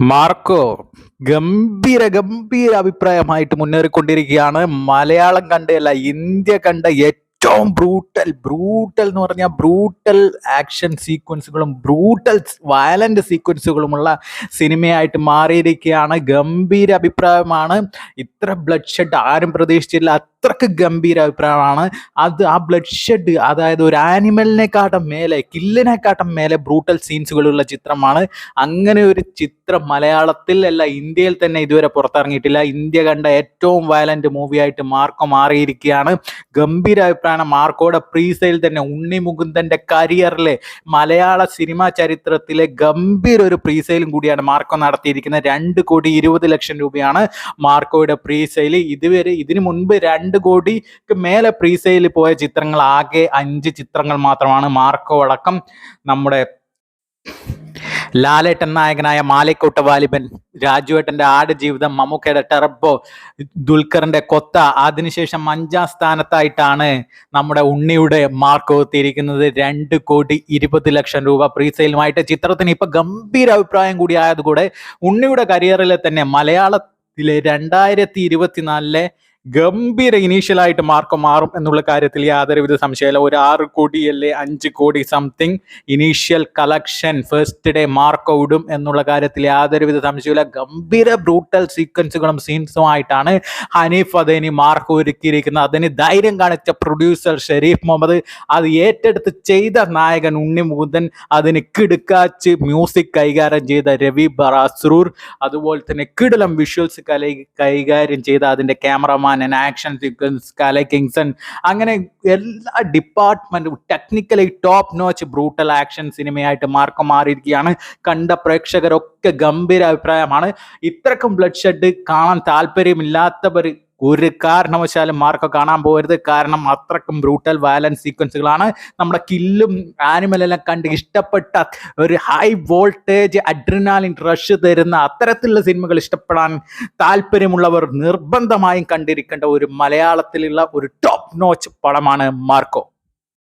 Marco ഗംഭീര ഗംഭീര അഭിപ്രായമായിട്ട് മുന്നേറിക്കൊണ്ടിരിക്കുകയാണ്. മലയാളം കണ്ടല്ല ഇന്ത്യ കണ്ട ഏറ്റവും ബ്രൂട്ടൽ ബ്രൂട്ടൽ എന്ന് പറഞ്ഞാൽ ബ്രൂട്ടൽ ആക്ഷൻ സീക്വൻസുകളും ബ്രൂട്ടൽ വയലന്റ് സീക്വൻസുകളുമുള്ള സിനിമയായിട്ട് മാറിയിരിക്കുകയാണ്. ഗംഭീര അഭിപ്രായമാണ്. ഇത്ര ബ്ലഡ് ഷെഡ് ആരും പ്രതീക്ഷിച്ചില്ല. അത്രയ്ക്ക് ഗംഭീര അഭിപ്രായമാണ്. അത് ആ ബ്ലഡ് ഷെഡ് അതായത് ഒരു ആനിമലിനെക്കാട്ടും മേലെ കില്ലിനെക്കാട്ടും മേലെ ബ്രൂട്ടൽ സീൻസുകളുള്ള ചിത്രമാണ്. അങ്ങനെ ഒരു ചിത്രം മലയാളത്തിൽ അല്ല ഇന്ത്യയിൽ തന്നെ ഇതുവരെ പുറത്തിറങ്ങിയിട്ടില്ല. ഇന്ത്യ കണ്ട ഏറ്റവും വയലന്റ് മൂവിയായിട്ട് മാർക്കോ മാറിയിരിക്കുകയാണ്. ഗംഭീര അഭിപ്രായമാണ് മാർക്കോയുടെ പ്രീസെയിൽ തന്നെ ഉണ്ണി മുകുന്ദന്റെ കരിയറിലെ മലയാള സിനിമാ ചരിത്രത്തിലെ ഗംഭീര ഒരു പ്രീസെയിലും കൂടിയാണ് മാർക്കോ നടത്തിയിരിക്കുന്നത്. രണ്ട് കോടി ഇരുപത് ലക്ഷം രൂപയാണ് മാർക്കോയുടെ പ്രീസെയിൽ ഇതുവരെ ഇതിനു മുൻപ് രണ്ട് കോടിക്ക് മേലെ പ്രീസെയിൽ പോയ ചിത്രങ്ങൾ ആകെ അഞ്ച് ചിത്രങ്ങൾ മാത്രമാണ് മാർക്കോ അടക്കം നമ്മുടെ ലാലേട്ടൻ നായകനായ മാലിക്കോട്ട വാലിബൻ രാജുവേട്ടന്റെ ആട് ജീവിതം മമ്മൂക്കയുടെ ടെറബോ ദുൽഖറിന്റെ കൊത്ത അതിനുശേഷം അഞ്ചാം സ്ഥാനത്തായിട്ടാണ് നമ്മുടെ ഉണ്ണിയുടെ മാർക്ക് എത്തിയിരിക്കുന്നത് രണ്ട് കോടി ഇരുപത് ലക്ഷം രൂപ പ്രീസെയിലുമായിട്ട് ചിത്രത്തിന് ഇപ്പൊ ഗംഭീര അഭിപ്രായം കൂടി ആയതുകൂടെ ഉണ്ണിയുടെ കരിയറിലെ തന്നെ മലയാളത്തിലെ രണ്ടായിരത്തി ഇരുപത്തിനാലിലെ ഗംഭീര ഇനീഷ്യലായിട്ട് മാർക്ക് മാറും എന്നുള്ള കാര്യത്തിൽ യാതൊരുവിധ സംശയമില്ല ഒരു ആറ് കോടി അല്ലെ അഞ്ച് കോടി something initial collection first day mark ഇടും എന്നുള്ള കാര്യത്തിൽ യാതൊരുവിധ സംശയമില്ല ഗംഭീര ബ്രൂട്ടൽ സീക്വൻസുകളും സീൻസും ആയിട്ടാണ് ഹനീഫ് അദേനി മാർക്ക് ഒരുക്കിയിരിക്കുന്നത്. അതിന് ധൈര്യം കാണിച്ച പ്രൊഡ്യൂസർ ഷെരീഫ് മുഹമ്മദ് അത് ഏറ്റെടുത്ത് ചെയ്ത നായകൻ ഉണ്ണി മുകുന്ദൻ അതിന് കിടുക്കാച്ച് മ്യൂസിക് കൈകാര്യം ചെയ്ത രവി ബറാസ്രൂർ അതുപോലെ തന്നെ കിടലം വിഷ്വൽസ് കൈകാര്യം ചെയ്ത അതിന്റെ cameraman and action sequence Kala Kingson അങ്ങനെ എല്ലാ ഡിപ്പാർട്ട്മെന്റും technically top notch brutal action സിനിമയായിട്ട് മാർക്കം മാറിയിരിക്കുകയാണ്. കണ്ട പ്രേക്ഷകരൊക്കെ ഗംഭീര അഭിപ്രായമാണ്. ഇത്രക്കും ബ്ലഡ് ഷെഡ് കാണാൻ താല്പര്യമില്ലാത്തവർ ഒരു കാരണവശാലും മാർക്ക് കാണാൻ പോകരുത് കാരണം അത്രക്കും ബ്രൂട്ടൽ വയലൻസ് സീക്വൻസുകളാണ് നമ്മുടെ കില്ലും ആനിമലെല്ലാം കണ്ട് ഇഷ്ടപ്പെട്ട ഒരു ഹൈ വോൾട്ടേജ് അഡ്രിനാലിൻ റഷ് തരുന്ന അത്തരത്തിലുള്ള സിനിമകൾ ഇഷ്ടപ്പെടാൻ താല്പര്യമുള്ളവർ നിർബന്ധമായും കണ്ടിരിക്കേണ്ട ഒരു മലയാളത്തിലുള്ള ഒരു ടോപ്പ് നോച്ച് പടമാണ് മാർക്കോ.